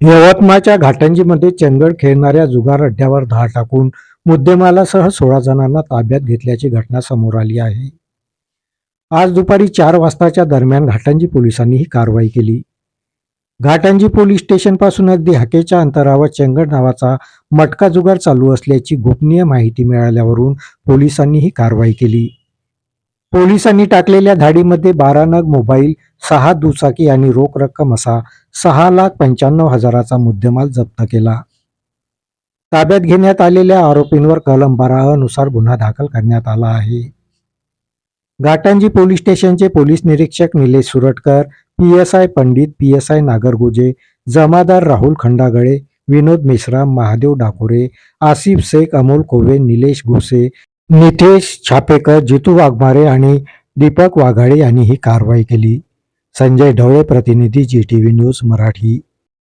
यवतमाळच्या घाटंजीमध्ये चंगळ खेळणाऱ्या जुगार अड्ड्यावर धाड टाकून मुद्देमालासह सोळा जणांना ताब्यात घेतल्याची घटना समोर आली आहे. आज दुपारी चार वाजताच्या दरम्यान घाटंजी पोलिसांनी ही कारवाई केली. घाटंजी पोलीस स्टेशनपासून अगदी हाकेच्या अंतरावर चंगळ नावाचा मटका जुगार चालू असल्याची गोपनीय माहिती मिळाल्यावरून पोलिसांनी ही कारवाई केली. पोलिसांनी टाकलेल्या धाडीमध्ये बारा नग मोबाईल सहा दुचाकी आणि रोख रक्कम असा सहा लाख पंच्याण्णव हजाराचा मुद्देमाल जप्त केला. ताब्यात घेण्यात आलेल्या आरोपींवर कलम बारा नुसार गुन्हा दाखल करण्यात आला आहे. घाटांजी पोलीस स्टेशनचे पोलीस निरीक्षक Nilesh Suratkar P S I Pandit P S I Nagargoje जमादार राहुल खंडागळे विनोद मिश्रा महादेव डाकोरे आसिफ शेख अमोल कोवे निलेश घुसे नितेश छापेकर जितू वाघमारे आणि दीपक वाघाळे यांनी ही कारवाई केली. संजय ढवळे प्रतिनिधी G T V news Marathi.